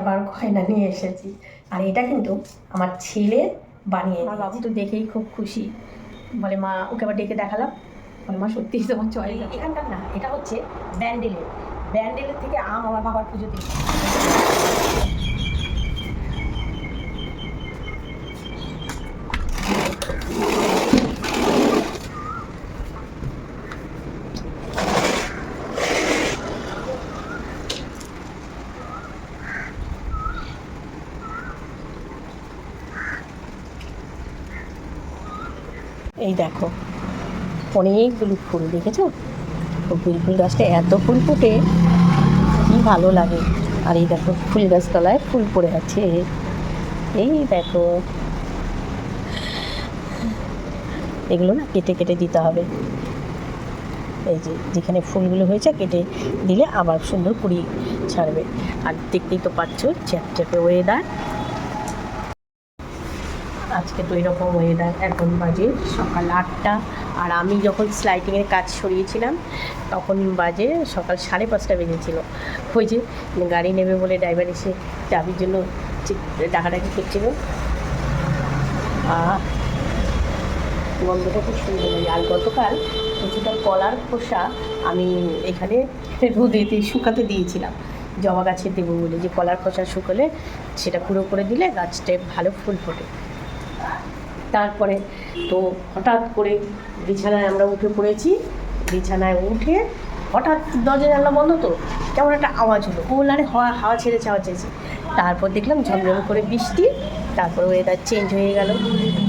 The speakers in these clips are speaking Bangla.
আবার গয়না নিয়ে এসেছি। আর এটা কিন্তু আমার ছেলে বানিয়ে আমার বাবু তো দেখেই খুব খুশি। বলে মা ওকে আবার ডেকে দেখালাম। বলে মা সত্যি তোমার চয়েস এখানকার না এটা হচ্ছে ব্যান্ডেলের। ব্যান্ডেলের থেকে আম আমার বাবার পুজোতে এই দেখো, অনেকগুলো ফুল, দেখেছ? ফুল ফুল গাছটা এত ফুল ফোটে, কি ভালো লাগে। আর এই দেখো, ফুল গাছ তলায় ফুল পড়ে আছে। এই দেখো, এগুলো না কেটে কেটে দিতে হবে। এই যে, যেখানে ফুলগুলো হয়েছে, কেটে দিলে আবার সুন্দর কুড়ি ছাড়বে। আর দেখতেই তো পাচ্ছ, চ্যাপচ্যাপে ওয়েদার আজকে তো এরকম ওয়েদার এখন বাজে, সকাল আটটা। আর আমি যখন স্লাইটিংয়ের কাজ সরিয়েছিলাম, তখন বাজে সকাল সাড়ে পাঁচটা বেজেছিল। ওই যে গাড়ি নেবে বলে ড্রাইভার এসে চাবির জন্য ডাকাডাকি করছিল। আহ গন্ধটা খুব সুন্দর লাগে। আর গতকাল কিছুটা কলার খোসা আমি এখানে রোদেতে শুকাতে দিয়েছিলাম। জবা গাছে দেবো বলে যে কলার খোসা শুকোলে সেটা পুরো করে দিলে গাছটায় ভালো ফুল ফোটে। তারপরে তো হঠাৎ করে বিছানায় আমরা উঠে পড়েছি। বিছানায় উঠে হঠাৎ দরজা জানলা বন্ধ তো, কেমন একটা আওয়াজ হলো। ওলারে হাওয়া হাওয়া ছেড়েছে হাওয়া ছেড়েছে। তারপর দেখলাম ঝমঝম করে বৃষ্টি, তারপর ওয়েদার চেঞ্জ হয়ে গেল।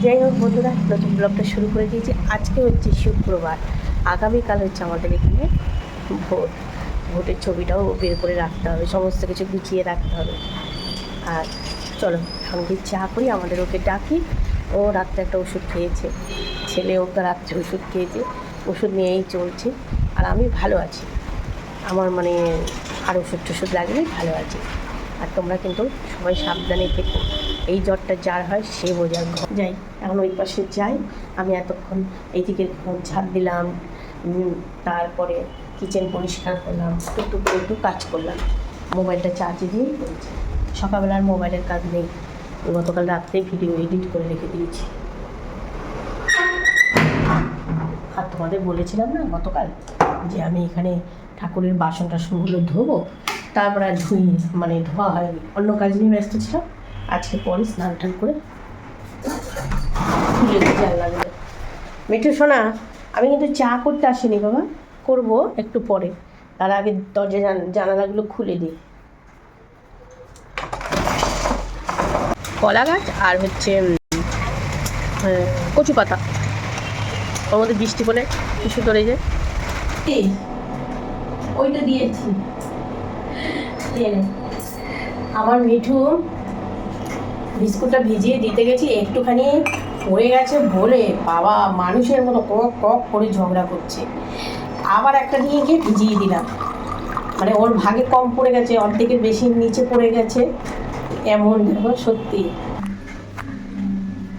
যাই হোক বন্ধুরা, নতুন ব্লগটা শুরু করে দিয়েছি। আজকে হচ্ছে শুক্রবার। আগামীকাল হচ্ছে আমাদের এখানে ভোট। ভোটের ছবিটাও বের করে রাখতে হবে, সমস্ত কিছু গুছিয়ে রাখতে হবে। আর চলো, সঙ্গে চা করি, আমাদের ওকে ডাকি। ও রাত্রে একটা ওষুধ খেয়েছে। ছেলে ওকে রাত্রে ওষুধ খেয়েছে। ওষুধ নিয়েই চলছে। আর আমি ভালো আছি। আমার মানে আর ওষুধ টষুধ লাগলে ভালো আছি। আর তোমরা কিন্তু সবাই সাবধানে থেকো। এই জ্বরটা যার হয় সে বোঝার ঘর। যাই, এখন ওই পাশে যাই। আমি এতক্ষণ এইদিকে ঘর ঝাড় দিলাম। তারপরে কিচেন পরিষ্কার করলাম। একটু একটু কাজ করলাম। মোবাইলটা চার্জে দিয়েই করেছি সকালবেলা আর মোবাইলের কাজ নেই। গতকাল রাত্রে ভিডিও এডিট করে রেখে দিয়েছি। আর তোমাদের বলেছিলাম না গতকাল যে আমি এখানে ঠাকুরের বাসন টাসনগুলো ধোবো, তারপর আর ধুই মানে ধোয়া হয়নি। অন্য কাজ নিয়ে ব্যস্ত ছিলাম, আজকে পরে স্নান টান করে খুলে দিই মিঠু সোনা আমি কিন্তু চা করতে আসিনি বাবা, করব একটু পরে। তার আগে দরজা জান- জানালাগুলো খুলে দিই। কলা গাছ আর হচ্ছে কচু পাতা ওর মধ্যে বৃষ্টি পড়লে কিছু ধরে যায় ওইটা দিয়েছি। দিয়ে আমার মিঠু বিস্কুটটা ভিজিয়ে দিতে গেছি, একটুখানি পড়ে গেছে বলে বাবা মানুষের মতো কক কক করে ঝগড়া করছে। আবার একটা নিয়ে গিয়ে ভিজিয়ে দিলাম। মানে ওর ভাগে কম পড়ে গেছে, অর্ধেকের বেশি নিচে পড়ে গেছে। এমন দেখো সত্যি।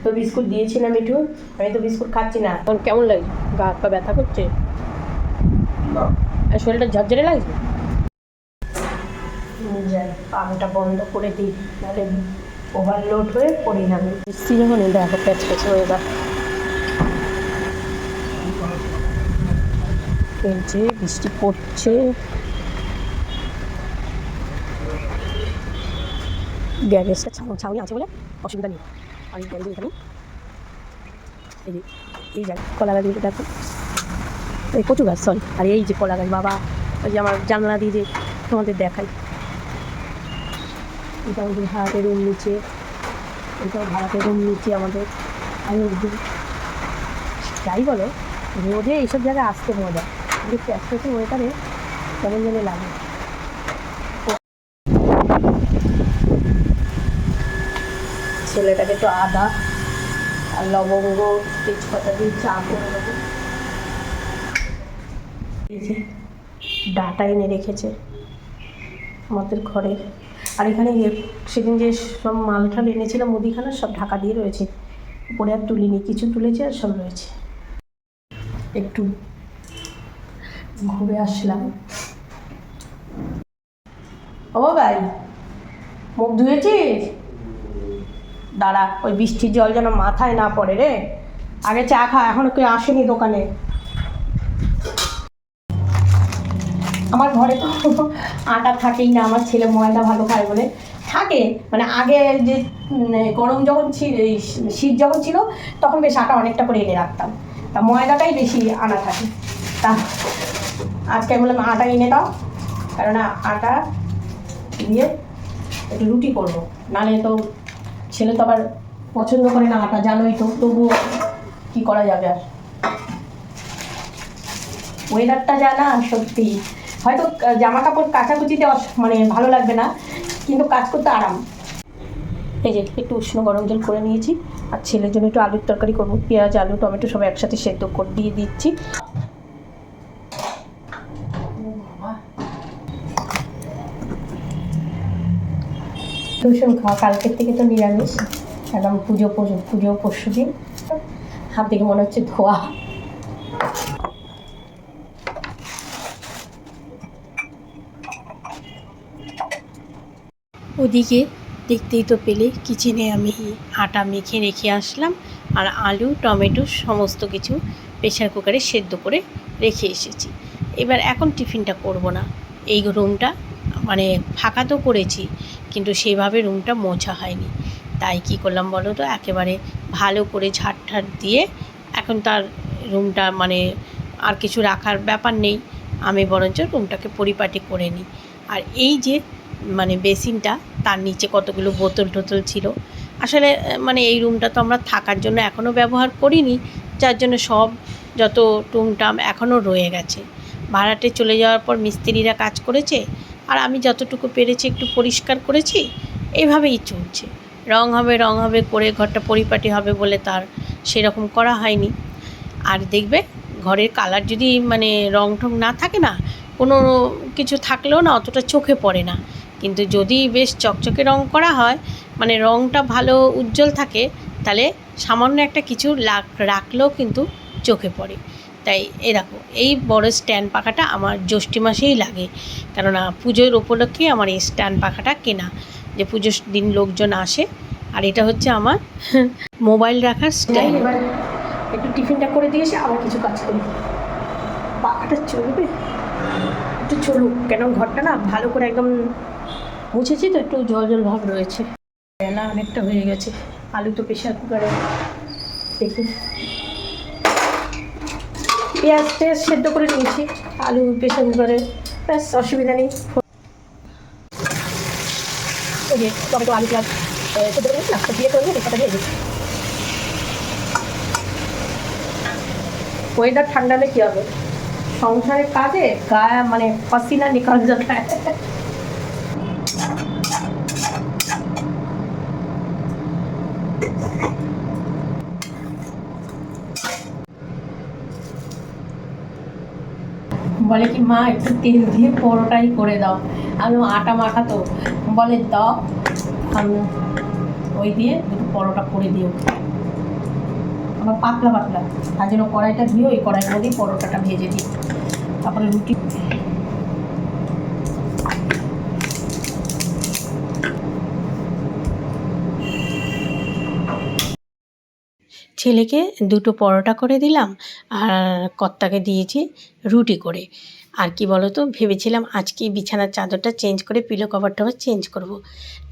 তো বিস্কুট দিয়েছি না মিঠু আমি তো বিস্কুট খাচ্ছি না। তখন কেমন লাগছে গা হাত পা ব্যথা করছে? আর শরীরটা ঝরঝরে লাগছে? যাই বন্ধ করে দিই নাহলে ওভারলোড হয়ে পড়ে যাবে বৃষ্টি যখন দেখো প্যাচ প্যাচ হয়ে যা যে বৃষ্টি পড়ছে। গ্যারেজটা ছাউ- ছাউনি আছে বলে অসুবিধা নেই। আমি গ্যারেজে এখানে। এই যে, এই কলা গাছগুলো দেখো। এই কচু গাছ সরি আর এই যে কলা গাছ, বাবা। ওই যে আমার জানলা দিয়ে যে তোমাদের দেখাই। এটা আমাদের ভাড়াতে রুম নিচে এটাও ভাড়াতে রুম নিচে আমাদের। আমি যাই বলো, রোদে এইসব জায়গায় আসতে মজা। কিন্তু প্যাসপেসে ওয়েদারে কেমন যেন লাগে। তো আদা আর লবঙ্গ, তেজপাতা দিয়ে চা করে দেবো ডাটা এনে রেখেছে আমাদের ঘরে। আর এখানে সেদিন যে সব মাল ঠাল এনেছিলাম, মুদিখানা, সব ঢাকা দিয়ে রয়েছে। উপরে আর তুলিনি, কিছু তুলেছে আর সব রয়েছে। একটু ঘুরে আসলাম। ও ভাই, মুখ ধুয়েছিস? দাঁড়া, ওই বৃষ্টির জল যেন মাথায় না পড়ে রে। আগে চা খা, এখনও কেউ আসেনি দোকানে। আমার ঘরে তো আটা থাকেই না, আমার ছেলে ময়দা ভালো খায় বলে। থাকে মানে আগে যে গরম যখন শীত যখন ছিল, তখন বেশ আটা অনেকটা করে এনে রাখতাম। তা ময়দাটাই বেশি আনা থাকে। তা আজকে আমি বললাম আটা এনে দাও, কেননা আটা দিয়ে একটু রুটি করব। নাহলে তো ছেলে তো আবার পছন্দ করে না আটা, জানোই তো, তবুও কী করা যাবে আর? ওয়েদারটা যা না সত্যি। হয়তো জামা কাপড় কাচাকুচিতে মানে ভালো লাগবে না, কিন্তু কাজ করতে আরাম। এই যে, একটু উষ্ণ গরম জল করে নিয়েছি, আর ছেলের জন্য একটু আলুর তরকারি করব, পেঁয়াজ, আলু, টমেটো সব একসাথে সেদ্ধ করে দিয়ে দিচ্ছি। টুসন খাওয়া, কালকের থেকে তো নিরামিষ একদম পুজো পুজো পরশু দিন। হাত থেকে মনে হচ্ছে ধোয়া। ওদিকে দেখতেই তো পেলে কিচেনে আমি আটা মেখে রেখে আসলাম, আর আলু, টমেটো সমস্ত কিছু প্রেশার কুকারে সেদ্ধ করে রেখে এসেছি। এবার এখন টিফিনটা করব না। এই রুমটা মানে ফাঁকা তো করেছি কিন্তু সেভাবে রুমটা মোছা হয়নি। তাই কি করলাম বলো তো? একেবারে ভালো করে ঝাড় ঠাট দিয়ে এখন তার রুমটা মানে আর কিছু রাখার ব্যাপার নেই। আমি বরঞ্চ রুমটাকে পরিপাটি করে নিই। আর এই যে মানে বেসিনটা, তার নিচে কতগুলো বোতল টোতল ছিল। আসলে মানে এই রুমটা তো আমরা থাকার জন্য এখনও ব্যবহার করিনি, যার জন্য সব যত টুমটাম এখনও রয়ে গেছে। ভাড়াটে চলে যাওয়ার পর মিস্ত্রিরা কাজ করেছে আর আমি যতটুকু পেরেছি একটু পরিষ্কার করেছি এইভাবেই চলছে। রং হবে রং হবে, করে ঘরটা পরিপাটি হবে বলে তার সেরকম করা হয়নি। আর দেখবে ঘরের কালার যদি মানে রং টং না থাকে না, কোনো কিছু থাকলেও না অতটা চোখে পড়ে না। কিন্তু যদি বেশ চকচকে রং করা হয় মানে রংটা ভালো উজ্জ্বল থাকে, তাহলে সামান্য একটা কিছু রাখলেও কিন্তু চোখে পড়ে। তাই এ দেখো, এই বড় স্ট্যান্ড পাখাটা আমার জ্যৈষ্ঠী মাসেই লাগে। কেননা পুজোর উপলক্ষে আমার এই স্ট্যান্ড পাখাটা কেনা, যে পুজোর দিন লোকজন আসে। আর এটা হচ্ছে আমার মোবাইল রাখার স্ট্যান্ড। একটু টিফিনটা করে দিয়েছে আবার কিছু কাজ করি। পাখাটা চলবে? একটু চলুক, কেন ঘরটা না ভালো করে একদম মুছেছি তো, একটু জল জল ভাব রয়েছে। বেলা অনেকটা হয়ে গেছে, আলু তো প্রেশার কুকারে দেখি। পেঁয়াজ টেয়াজ সেদ্ধ করে নিয়েছি, আলু পেশেন্ট করে ব্যাস, অসুবিধা নেই। ওয়েদার ঠান্ডা কি হবে? সংসারের কাজে গায়ে মানে পাসিনা নিকাল যাতা বলে কি, মা, একটু তেল দিয়ে পরোটাই করে দাও। আমি আটা মাখা তো বলে, দাও। আমি ওই দিয়ে দুটো পরোটা করে দিও আমার পাতলা পাতলা। তার জন্য কড়াইটা ধুয়ে ওই কড়াইয়ের মধ্যেই পরোটাটা ভেজে দিই। তারপরে রুটি ছেলেকে দুটো পরোটা করে দিলাম আর কর্তাকে দিয়েছি রুটি করে। আর কি বলো তো ভেবেছিলাম আজকে বিছানার চাদরটা চেঞ্জ করে পিলো কভারটা চেঞ্জ করব।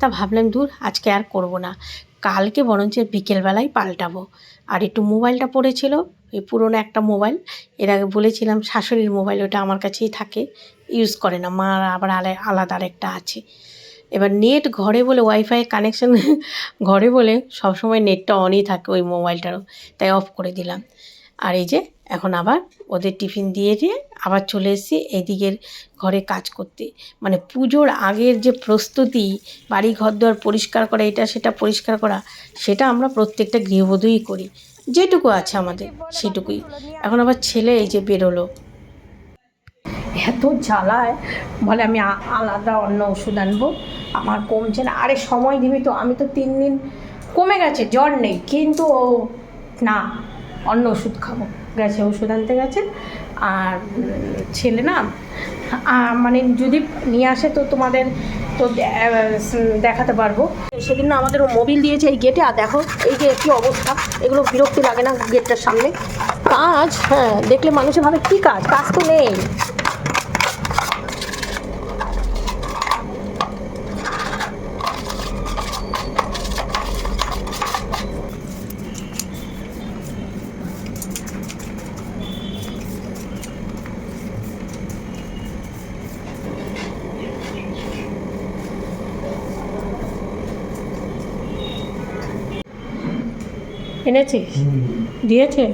তা ভাবলাম দূর আজকে আর করব না। কালকে বরঞ্চ বিকেলবেলায় পাল্টাবো। আর একটু মোবাইলটা পড়েছিল, এই পুরনো একটা মোবাইল। এর আগে বলেছিলাম, শাশুড়ির মোবাইল ওটা আমার কাছেই থাকে ইউজ করে না। মার আবার আলা- আলাদা আরেকটা আছে। এবার নেট ঘরে বলে ওয়াইফাই কানেকশন ঘরে বলে সবসময় নেটটা অনই থাকে ওই মোবাইলটারও তাই অফ করে দিলাম। আর এই যে, এখন আবার ওদের টিফিন দিয়ে দিয়ে আবার চলে এসেছি এইদিকের ঘরে কাজ করতে। মানে পুজোর আগের যে প্রস্তুতি বাড়ি ঘর দুয়ার পরিষ্কার করা, এটা সেটা পরিষ্কার করা, সেটা আমরা প্রত্যেকটা গৃহবধূই করি। যেটুকু আছে আমাদের, সেটুকুই। এখন আবার ছেলে এই যে বেরোলো। এত জ্বালায়। বলে আমি আলাদা অন্য ওষুধ আনব। আমার কমছে না। আরে সময় দিবি তো। আমি তো তিন দিন কমে গেছে, জ্বর নেই। কিন্তু ও, না অন্য ওষুধ খাব। গেছে, ওষুধ আনতে গেছে। আর ছেলে না মানে যদি নিয়ে আসে তো তোমাদের তো দেখাতে পারব। সেদিন না আমাদের মোবিল দিয়েছে এই গেটে আর দেখো, এই যে কি অবস্থা। এগুলো বিরক্তি লাগে না গেটটার সামনে। কাজ হ্যাঁ দেখলে মানুষের ভাবে কী কাজ? কাজ তো নেই। এনেছিস? দিয়েছে?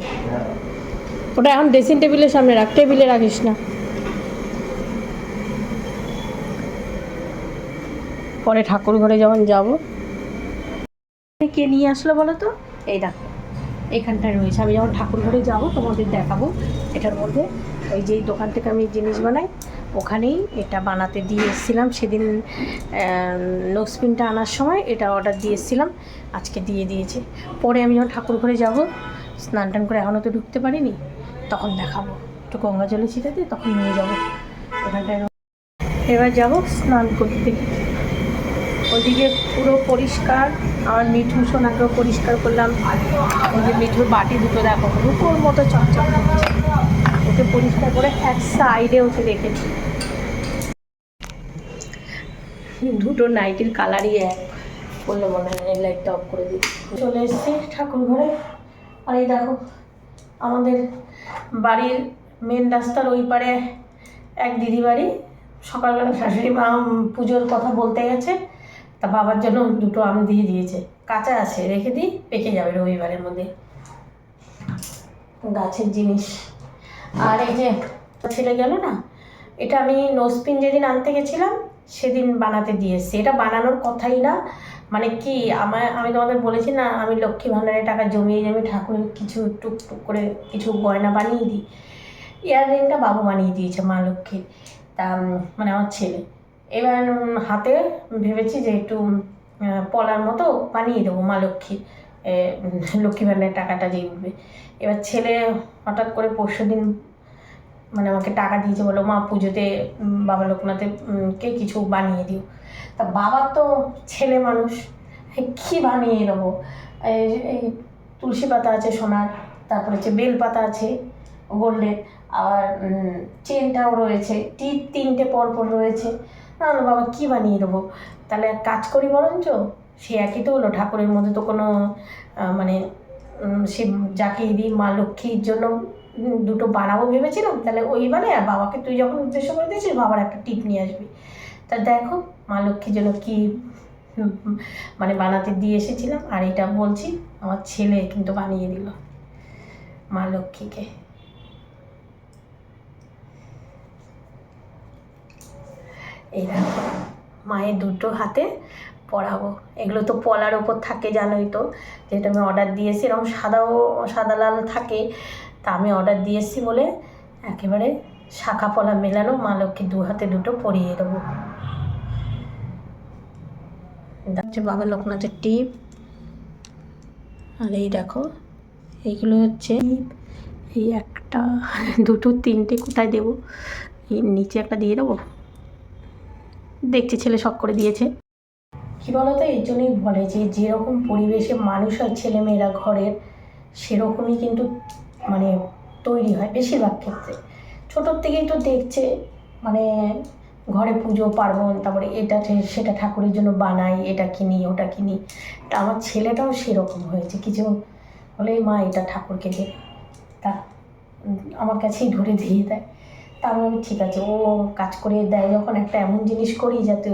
ওটা এখন ড্রেসিং টেবিলের সামনে রাখ টেবিলে রাখিস না। পরে ঠাকুর ঘরে যখন যাব কে নিয়ে আসলো বলো তো? এই দেখো, এখানটায় রয়েছে। আমি যখন ঠাকুর ঘরে যাব, তোমাদের দেখাবো। এটার মধ্যে ওই যেই দোকান থেকে আমি জিনিস বানাই ওখানেই এটা বানাতে দিয়ে এসেছিলাম সেদিন নোসপিনটা আনার সময় এটা অর্ডার দিয়ে এসেছিলাম আজকে দিয়ে দিয়েছে। পরে আমি যখন ঠাকুর ঘরে যাব, স্নান টান করে এখনও তো ঢুকতে পারিনি, তখন দেখাবো। একটু গঙ্গা জলে ছিটাতে তখন নিয়ে যাব। ওখানটায় এবার যাব স্নান করতে। ওইদিকে পুরো পরিষ্কার, আমার মিঠু সোনাকেও পরিষ্কার করলাম। ওই যে মিঠুর বাটি দুটো দেখো, রুপোর মতো চকচক করছে। ওকে পরিষ্কার করে এক সাইডে ওকে রেখেছি। দুটো নাইটির কালারই এক, বললে মনে হয় লাইটটা অফ করে দিই। চলে এসেছি ঠাকুর ঘরে। আর এই দেখো, আমাদের বাড়ির মেন রাস্তার ওই পারে এক দিদি বাড়ি সকালবেলা শাশুড়ি মা পুজোর কথা বলতে গেছে, তা বাবার জন্য দুটো আম দিয়ে দিয়েছে। কাঁচা আছে, রেখে দিই, পেকে যাবে রবিবারের মধ্যে। গাছের জিনিস। আর এই যে ছেলে গেল না, এটা আমি নোসপিন যেদিন আনতে গেছিলাম, সেদিন বানাতে দিয়ে এসেছি। এটা বানানোর কথাই না মানে কি আমার আমি তোমাদের বলেছি না, আমি লক্ষ্মী ভাণ্ডারের টাকা জমিয়ে জমিয়ে ঠাকুরের কিছু টুকটুক করে কিছু গয়না বানিয়ে দিই। ইয়াররিংটা বাবু বানিয়ে দিয়েছে, মা লক্ষ্মীর তা মানে আমার ছেলে। এবার হাতে ভেবেছি যে একটু পলার মতো বানিয়ে দেবো মা লক্ষ্মীর লক্ষ্মী ভাণ্ডারের টাকাটা যে উঠবে এবার ছেলে হঠাৎ করে পরশু দিন মানে আমাকে টাকা দিয়েছে বলো মা, পুজোতে বাবা লোকনাথে কে কিছু বানিয়ে দিও। তা বাবা তো ছেলে মানুষ কী বানিয়ে দেবো? এই তুলসী পাতা আছে সোনার, তারপরে হচ্ছে বেল পাতা আছে গোল্ডের আর চেনটাও রয়েছে টিপ তিনটে পরপর রয়েছে। না, বাবা, কী বানিয়ে দেবো? তাহলে এক কাজ করি বরঞ্চ সে একই তো হলো, ঠাকুরের মধ্যে তো কোনো মানে সে যাকে দিই মা লক্ষ্মীর জন্য দুটো বানাবো ভেবেছিলাম, তাহলে ওই মানে বাবাকে তুই যখন উদ্দেশ্য করে দিয়েছিস, বাবার একটা টিপ নিয়ে আসবি। তা দেখো, মা লক্ষ্মীর জন্য কী মানে বানাতে দিয়ে এসেছিলাম, আর এটা বলছি, আমার ছেলে কিন্তু বানিয়ে দিল, মা লক্ষ্মীকে। এই দেখো, মায়ের দুটো হাতে পরাবো এগুলো তো পলার ওপর থাকে, জানোই তো। যেটা আমি অর্ডার দিয়েছি, এরকম সাদাও, সাদা লাল থাকে, তা আমি অর্ডার দিয়েছি বলে একেবারে শাখা পলা মেলানো মা লক্ষ্মী দু হাতে দুটো পরিয়ে দেবো। হচ্ছে বাবা লোকনাথের টিপ। আর এই দেখো, এইগুলো হচ্ছে এই একটা, দুটো, তিনটে কোথায় দেবো? নিচে একটা দিয়ে দেবো? দেখছি, ছেলে শখ করে দিয়েছে। কী বলতো? এই জন্যই বলে যে, যেরকম পরিবেশে মানুষ হয় ছেলেমেয়েরা ঘরের, সেরকমই কিন্তু মানে তৈরি হয় বেশিরভাগ ক্ষেত্রে। ছোটোর থেকেই তো দেখছে মানে ঘরে পুজো, পার্বণ, তারপরে এটা সেটা ঠাকুরের জন্য বানাই, এটা কিনি, ওটা কিনি। তা আমার ছেলেটাও সেরকম হয়েছে। কিছু হলেই মা, এটা ঠাকুরকে দে। তা আমার কাছেই ধরে দিয়ে দেয়। তা আমি ঠিক আছে। ও কাজ করে দেয়, যখন একটা এমন জিনিস করি যাতে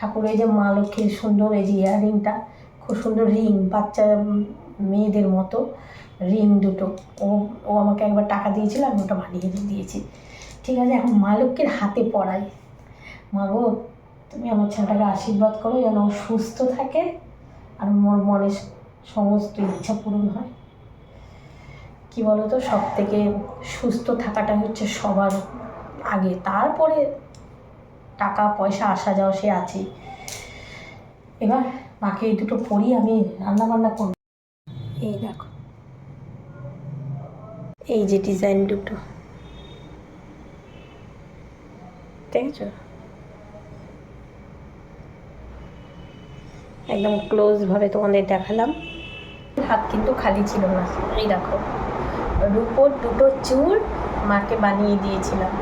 ঠাকুরের যে মা লক্ষ্মীর সুন্দর এই যে ইয়াররিংটা খুব সুন্দর রিং, বাচ্চা, মেয়েদের মতো রিং দুটো। ও ও আমাকে একবার টাকা দিয়েছিল, আমি ওটা বানিয়ে দিয়ে দিয়েছি। ঠিক আছে, এখন মা লক্ষ্মীর হাতে পড়াই মা গো, তুমি আমার ছেলেটাকে আশীর্বাদ করো যেন ও সুস্থ থাকে আর মোর মনের সমস্ত ইচ্ছা পূরণ হয়। কি বলতো সব থেকে সুস্থ থাকাটা হচ্ছে সবার আগে। তারপরে টাকা, পয়সা, আসা যাওয়া সে আছে। এবার মাকে এই দুটো পরি আমি রান্না বান্না করব। এই দেখো। এই যে ডিজাইন দুটো। দেখেছ? একদম ক্লোজভাবে তোমাদের দেখালাম। হাত কিন্তু খালি ছিল না। এই দেখো। রুপোর দুটো চুল মাকে বানিয়ে দিয়েছিলাম।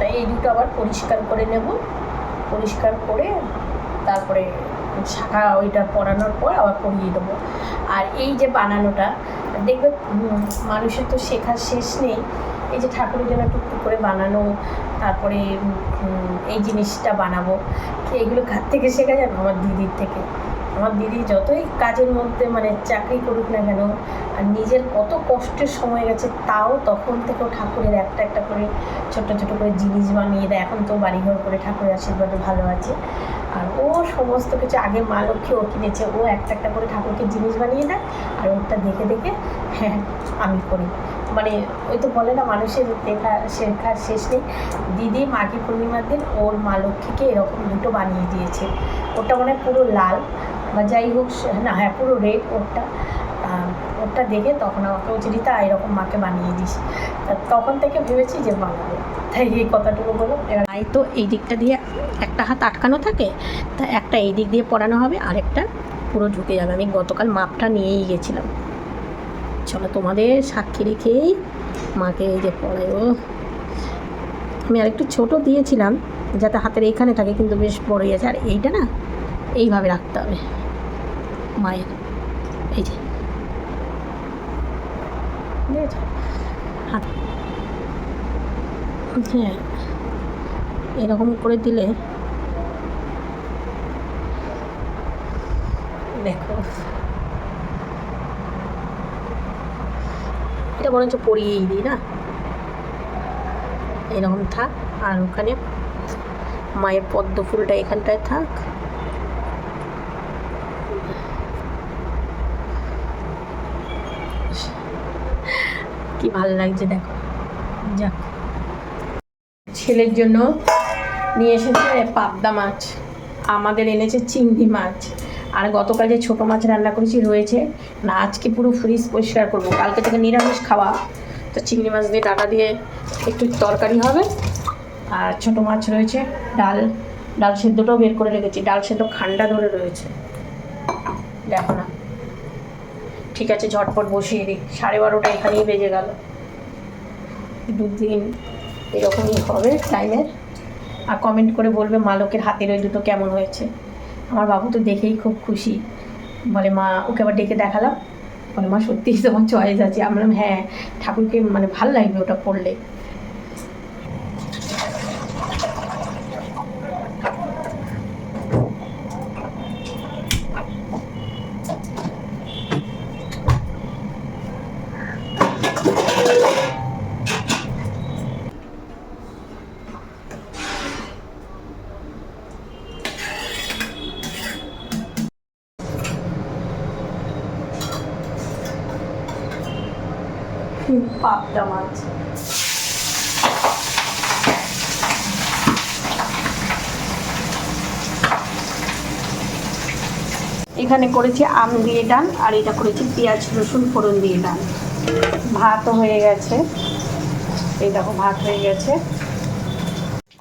তাই এই দুটো আবার পরিষ্কার করে নেব। পরিষ্কার করে তারপরে শাখা ওইটা পরানোর পর আবার পরিয়ে দেবো। আর এই যে বানানোটা, দেখবে মানুষের তো শেখার শেষ নেই। এই যে ঠাকুরের জন্য টুকটুক করে বানানো, তারপরে এই জিনিসটা বানাবো এইগুলো কার থেকে শেখা যাবে? আমার দিদির থেকে। আমার দিদি যতই কাজের মধ্যে মানে চাকরি করুক না কেন, আর নিজের কত কষ্টের সময় গেছে তাও তখন থেকেও ঠাকুরের একটা একটা করে ছোট ছোট করে জিনিস বানিয়ে দেয়। এখন তো বাড়িঘর করে ঠাকুরের আশীর্বাদে ভালো আছে। আর ও সমস্ত কিছু আগে মা লক্ষ্মী ও কিনেছে, ও একটা একটা করে ঠাকুরকে জিনিস বানিয়ে দেয়, আর ওটা দেখে দেখে হ্যাঁ আমি করি। মানে ওই তো বলে না, মানুষের দেখা শেখার শেষ নেই। দিদি মাঘী পূর্ণিমার দিন ওর মা লক্ষ্মীকে এরকম দুটো বানিয়ে দিয়েছে। ওটা মানে পুরো লাল। বা যাই হোক না হ্যাঁ পুরো রেড ওরটা ওরটা দেখে তখন আমাকে বলছে, রীতা, এরকম মাকে বানিয়ে দিস। তখন থেকে ভেবেছি যে বানাবো তাই এই কথাটুকু বলো আই তো এই দিকটা দিয়ে একটা হাত আটকানো থাকে, তা একটা এই দিক দিয়ে পরানো হবে, আরেকটা পুরো ঢুকে যাবে। আমি গতকাল মাপটা নিয়েই গেছিলাম। চলো তোমাদের সাক্ষী রেখেই মাকে এই যে পড়াই, ও। আমি আরেকটু ছোট দিয়েছিলাম, যাতে হাতের এইখানে থাকে, কিন্তু বেশ বড়ই আছে। আর এইটা না, এইভাবে রাখতে হবে। মায়ের। এই হ্যাঁ। এরকম করে দিলে দেখো। এটা বরঞ্চ পরিয়েই দিই, না? এরকম থাক। আর ওখানে মায়ের পদ্ম ফুলটা এখানটায় থাক। কি ভালো লাগছে দেখো। যাক। ছেলের জন্য নিয়ে এসেছে পাবদা মাছ, আমাদের এনেছে চিংড়ি মাছ। আর গতকাল যে ছোটো মাছ রান্না করেছি রয়েছে, না, আজকে পুরো ফ্রিজ পরিষ্কার করব। কালকে থেকে নিরামিষ খাওয়া। তো চিংড়ি মাছ দিয়ে ডাটা দিয়ে একটু তরকারি হবে। আর ছোটো মাছ রয়েছে ডাল। ডাল সেদ্ধটাও বের করে রেখেছি। ডাল সেদ্ধ খান্ডা ধরে রয়েছে। দেখো না। ঠিক আছে, ঝটপট বসিয়ে দিই। সাড়ে বারোটা এখানেই বেজে গেল। দুদিন এরকমই হবে টাইমের আর কমেন্ট করে বলবে মালকের হাতের ওই দুটো কেমন হয়েছে? আমার বাবু তো দেখেই খুব খুশি। বলে, মা, ওকে আবার ডেকে দেখালাম? বলে, মা, সত্যিই তোমার চয়েস আছে। আমি বললাম হ্যাঁ ঠাকুরকে মানে ভালো লাগবে ওটা পড়লে। পাবদা মাছ এখানে করেছি আম দিয়ে ডান, আর এটা করেছি পেঁয়াজ, রসুন, ফোড়ন দিয়ে ডান। ভাত হয়ে গেছে। এই দেখো, ভাত হয়ে গেছে।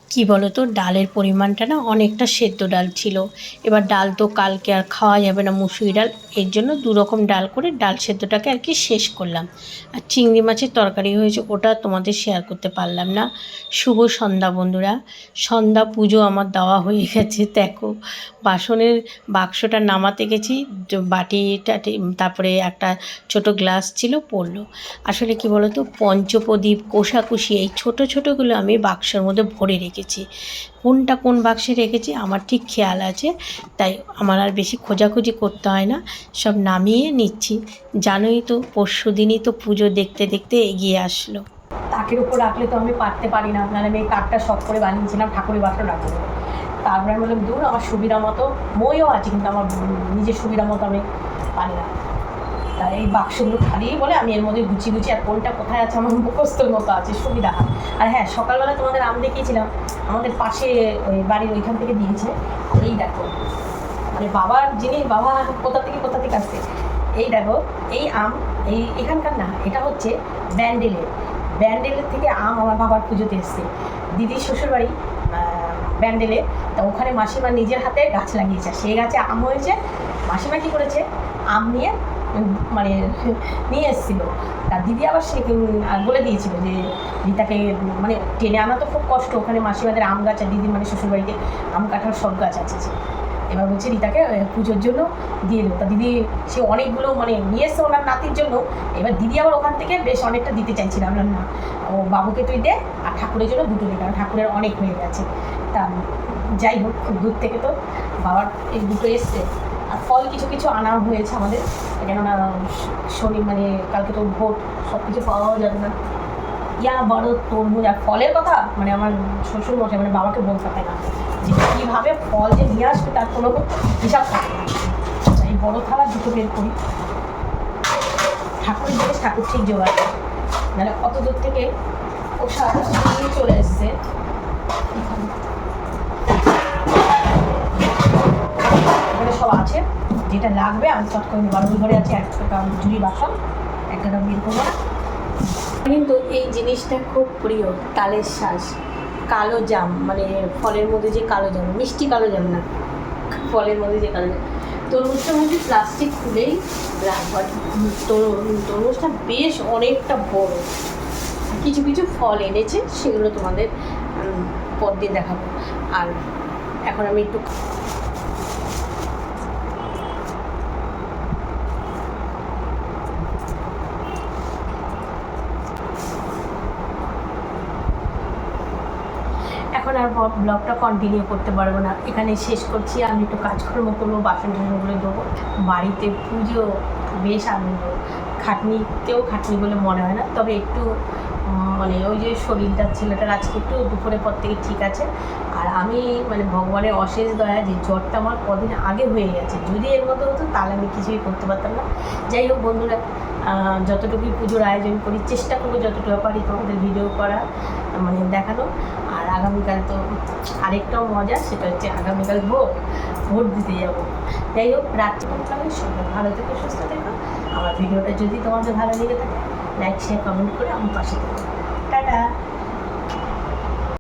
কি বলো তো ডালের পরিমাণটা না অনেকটা সেদ্ধ ডাল ছিল। এবার ডাল তো কালকে আর খাওয়া যাবে না মুসুরি ডাল। এর জন্য দু রকম ডাল করে ডাল সেদ্ধটাকে আর কি শেষ করলাম। আর চিংড়ি মাছের তরকারি হয়েছে, ওটা তোমাদের শেয়ার করতে পারলাম না। শুভ সন্ধ্যা বন্ধুরা। সন্ধ্যা পুজো আমার দেওয়া হয়ে গেছে, দেখো। বাসনের বাক্সটা নামাতে গেছি জ- বাটিটা তারপরে একটা ছোট গ্লাস ছিল, পড়ল। আসলে কি বলতো, পঞ্চপ্রদীপ কোষাকুষি এই ছোট ছোটোগুলো আমি বাক্সের মধ্যে ভরে রেখেছি। কোনটা কোন বাক্সে রেখেছি আমার ঠিক খেয়াল আছে, তাই আমার আর বেশি খোঁজাখুঁজি করতে হয় না। সব নামিয়ে নিচ্ছি। জানোই তো, পরশু দিনই তো পুজো দেখতে দেখতে এগিয়ে আসলো। তাকের উপর রাখলে তো আমি পারতে পারি না। নাহলে আমি এই কাঠটা শখ করে বানিয়েছিলাম, ঠাকুরের বাসন রাখব। তারপরে আমি বললাম, দূর, আমার সুবিধা মতো, মইও আছে, কিন্তু আমার নিজের সুবিধা মতো আমি পারি না। তাই এই বাক্সগুলো খালিই বলে আমি এর মধ্যে গুছিয়ে গুছিয়ে আর কোনটা কোথায় আছে আমার মুখস্থর মতো আছে, সুবিধা। আর হ্যাঁ সকালবেলা তোমাদের আম দেখিয়েছিলাম, আমাদের পাশে ওই বাড়ির ওইখান থেকে দিয়েছে। এই দেখো মানে বাবার জিনিস বাবা কোথা থেকে কোথা থেকে আসছে? এই দেখো, এই আম, এই এখানকার না, এটা হচ্ছে ব্যান্ডেলের। ব্যান্ডেলের থেকে আম আমার বাবার পুজোতে এসছে। দিদির শ্বশুরবাড়ি ব্যান্ডেলে। তা ওখানে মাসিমা নিজের হাতে গাছ লাগিয়েছে। সেই গাছে আম হয়েছে। মাসিমা কী করেছে? আম নিয়ে মানে নিয়ে এসেছিল। তার দিদি আবার সে বলে দিয়েছিল যে রিতাকে মানে টেনে আনা তো খুব কষ্ট। ওখানে মাসিমাদের আম গাছ আর দিদি মানে শ্বশুরবাড়িতে আম কাঁঠাল সব গাছ আছে। এবার বলছে রিতাকে পুজোর জন্য দিয়ে দেবো। তা দিদি, সে অনেকগুলো মানে নিয়ে এসছে ওনার নাতির জন্য। এবার দিদি আবার ওখান থেকে বেশ অনেকটা দিতে চাইছিল। আমরা না, ও বাবুকে তুই দে, আর ঠাকুরের জন্য দুটো দে, কারণ ঠাকুরের অনেক হয়ে গেছে। তা যাই হোক, খুব দূর থেকে তো বাবার এই দুটো এসছে। আর ফল কিছু কিছু আনা হয়েছে আমাদের। কেননা, শনি মানে কালকে তো ভোট সব কিছু পাওয়াও যাবে না। ইয়া বড় তরমুজ আর ফলের কথা? মানে আমার শ্বশুর মশাই মানে বাবাকে বলতে হয় না। যে কীভাবে ফল যে নিয়ে আসবে তার কোনো হিসাব থাকে না। এই বড় থালা দুটো বের করি। ঠাকুরের জিনিস ঠাকুর ঠিক জোগাড়। মানে অত দূর থেকে নিয়ে চলে এসছে। সব আছে। যেটা লাগবে, আমি চট করে নেব। ঘরে আছে, একটা ঝুড়ি বাসন, একটা বের করব কিন্তু এই জিনিসটা খুব প্রিয়, তালের শ্বাস কালো জাম মানে ফলের মধ্যে যে কালো জাম, মিষ্টি কালো জাম না, ফলের মধ্যে যে কালো জাম। তরমুজটার মধ্যে প্লাস্টিক খুলেই তরমুজটা বেশ অনেকটা বড়। কিছু কিছু ফল এনেছে, সেগুলো তোমাদের পরদিন দেখাবো। আর এখন আমি একটু এখন আর ব- ব্লগটা কন্টিনিউ করতে পারব না। এখানে শেষ করছি। আমি একটু কাজকর্ম করব, বাসন টাসনগুলো দেবো বাড়িতে পুজো, বেশ আনন্দ। খাটনিতেও খাটনি বলে মনে হয় না। তবে একটু মানে ওই যে শরীরটা, ছেলেটার আজকে একটু দুপুরের পর থেকে ঠিক আছে। আর আমি মানে ভগবানের অশেষ দয়া যে জ্বরটা আমার কদিন আগে হয়ে গেছে। যদি এর মতো হতো, তাহলে আমি কিছুই করতে পারতাম না। যাই হোক বন্ধুরা যতটুকুই পুজোর আয়োজন করি, চেষ্টা করব যতটুকু পারি তোমাদের ভিডিও করা মানে দেখানো আগামীকাল তো আরেকটাও মজা, সেটা হচ্ছে আগামীকাল ভোট ভোট দিতে যাব। যাই হোক, রাত্রি লাগে সবাই ভালো থেকে, সুস্থ থেকো। আমার ভিডিওটা যদি তোমাদের ভালো লেগে থাকে লাইক শেয়ার কমেন্ট করে আমার পাশে থেকো। টাটা!